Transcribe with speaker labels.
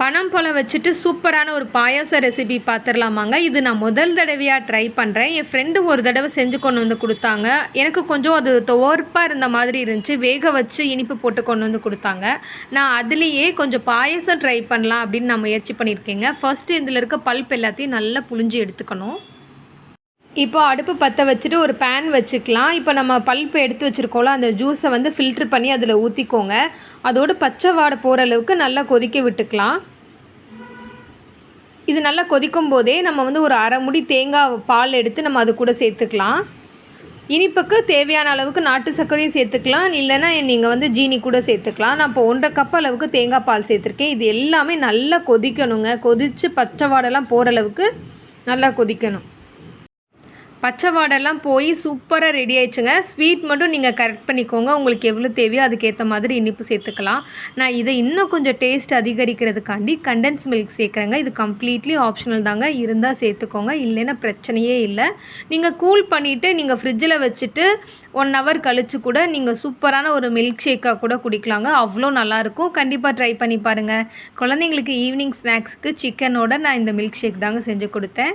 Speaker 1: பணம் பழம் வச்சுட்டு சூப்பரான ஒரு பாயாச ரெசிபி பார்த்துடலாமாங்க இது நான் முதல் தடவையாக ட்ரை பண்ணுறேன் என் ஃப்ரெண்டு ஒரு தடவை செஞ்சு கொண்டு வந்து கொடுத்தாங்க. எனக்கு கொஞ்சம் அது துவர்ப்பாக இருந்த மாதிரி இருந்துச்சு. வேக வச்சு இனிப்பு போட்டு கொண்டு வந்து கொடுத்தாங்க. நான் அதுலேயே கொஞ்சம் பாயாசம் ட்ரை பண்ணலாம் அப்படின்னு நான் முயற்சி பண்ணியிருக்கேங்க. ஃபர்ஸ்ட்டு இதில் இருக்க பல்ப் எல்லாத்தையும் நல்லா புழிஞ்சு எடுத்துக்கணும். இப்போ அடுப்பு பற்ற வச்சுட்டு ஒரு பேன் வச்சுக்கலாம். இப்போ நம்ம பல்ப்பு எடுத்து வச்சுருக்கோம்ல அந்த ஜூஸை வந்து ஃபில்ட்ரு பண்ணி அதில் ஊற்றிக்கோங்க அதோடு பச்சை வாடை போகிற அளவுக்கு நல்லா கொதிக்க விட்டுக்கலாம். இது நல்லா கொதிக்கும் போதே நம்ம வந்து ஒரு அரை முடி தேங்காய் பால் எடுத்து நம்ம அது கூட சேர்த்துக்கலாம். இனிப்புக்கு தேவையான அளவுக்கு நாட்டு சர்க்கரையும் சேர்த்துக்கலாம். இல்லைன்னா நீங்கள் வந்து ஜீனி கூட சேர்த்துக்கலாம். நான் இப்போ ஒன்றரை கப் அளவுக்கு தேங்காய் பால் சேர்த்துருக்கேன். இது எல்லாமே நல்லா கொதிக்கணுங்க. கொதித்து பச்சை வாடெல்லாம் போகிற அளவுக்கு நல்லா கொதிக்கணும். பச்சை வாடெல்லாம் போய் சூப்பராக ரெடி ஆயிடுச்சுங்க. ஸ்வீட் மட்டும் நீங்கள் கரெக்ட் பண்ணிக்கோங்க. உங்களுக்கு எவ்வளோ தேவையோ அதுக்கேற்ற மாதிரி இனிப்பு சேர்த்துக்கலாம். நான் இதை இன்னும் கொஞ்சம் டேஸ்ட் அதிகரிக்கிறதுக்காண்டி கண்டென்ஸ் மில்க் சேர்க்குறேங்க. இது கம்ப்ளீட்லி ஆப்ஷனல் தாங்க. இருந்தால் சேர்த்துக்கோங்க. இல்லைன்னா பிரச்சனையே இல்லை. நீங்கள் கூல் பண்ணிவிட்டு நீங்கள் ஃப்ரிட்ஜில் வச்சுட்டு ஒன் ஹவர் கழித்து கூட நீங்கள் சூப்பரான ஒரு மில்க் ஷேக்காக கூட குடிக்கலாங்க. அவ்வளோ நல்லாயிருக்கும் கண்டிப்பாக ட்ரை பண்ணி பாருங்கள் குழந்தைங்களுக்கு ஈவினிங் ஸ்நாக்ஸுக்கு சிக்கனோட நான் இந்த மில்க் ஷேக் தாங்க செஞ்சு கொடுத்தேன்.